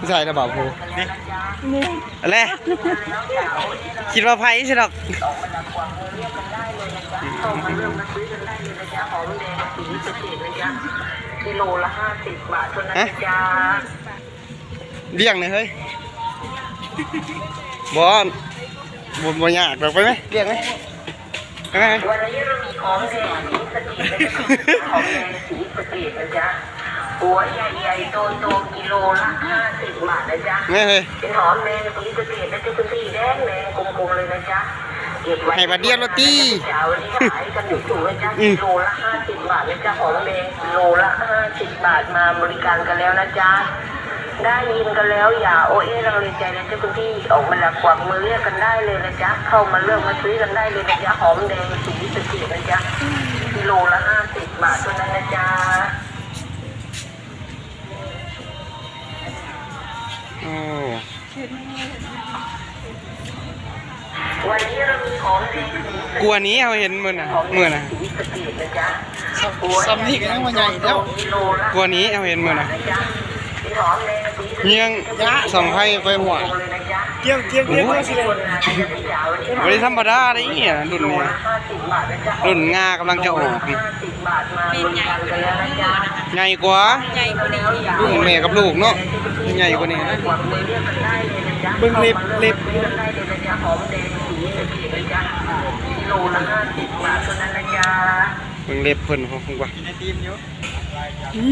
ผู้ชายระบาดผูนี่อะไรคิดว่าไพ่ใช่หรอกเข้ามาเริ่มมาซื้อกันได้เลยนะจ๊ะหอมแดงสีสะเกดนะจ๊ะกิโลละห้าสิบบาทเท่านั้นนะจ๊ะเลี้ยงเลยเฮ้ยบอลบนบนยากแบบไปไหมเลี้ยงไหมไปไหมวันนี้เรามีของแดงสีสะเกดนะจ๊ะของแดงสีสะเกดนะจ๊ะหัวใหญ่ๆโตๆกิ โลละห้าสิบบาทนะจ๊ะไม่เฮ้ยเป็นหอมแดงสีสะเกดนะจ๊ะคุณพี่แดงแดงกลมๆเลยนะจ๊ะเก็บไว้ให้บัดเดียวโรตีจ้าวันนี้ขายกันอยู่ถูกนะจ๊ะอืมกิโลละห้าสิบบาทนะจ๊ะหอมแดงกิโลละห้าสิบบาทมาบริการกันแล้วนะจ๊ะได้ยินกันแล้วอย่าโอเอเราเลยใจนะจ๊ะคุณพี่ออกมาแล้วกวักมือเรียกกันได้เลยนะจ๊ะเข้ามาเลือกมาซื้อกันได้เลยนะจ๊ะหอมแดงสีสะเกดนะจ๊ะกิโลละห้าสิบบาทเท่านั้น อ้วันนี้เรามีของแดงสีกลัวนี้เอาเห็นมือน่ะมือน่ะสีสะเกดนะจ๊ะซ้ำนี่ก็ยังว่าใหญ่แล้วกิโลละกลัวนี้เอาเห็นมือน่ะ นะจ๊ะสีหอมแดงสีสะเกดเงียงสองไพ่ไปหัวเลยนะจ๊ะเกี่ยวเกี่ยวเกี่ยวก็สิเลยวันนี้ธรรมดาได้เนี่ยรุ่นนี้รุ่นงากำลังจะออกนี่เป็นใหญ่กว่านี้นะคะใหญ่กว่าใหญ่กว่านี้รุ่นแม่กับลูกเนาะใหญ่กว่านี้นะเบิ่งเล็บเล็บหอมแดงสีสะเกดนะจ๊ะกิโลละห้าสิบบาทเท่านั้นนะจ๊ะเบิ่งเล็บเพิ่นของผมว่าในทีมอยู่อี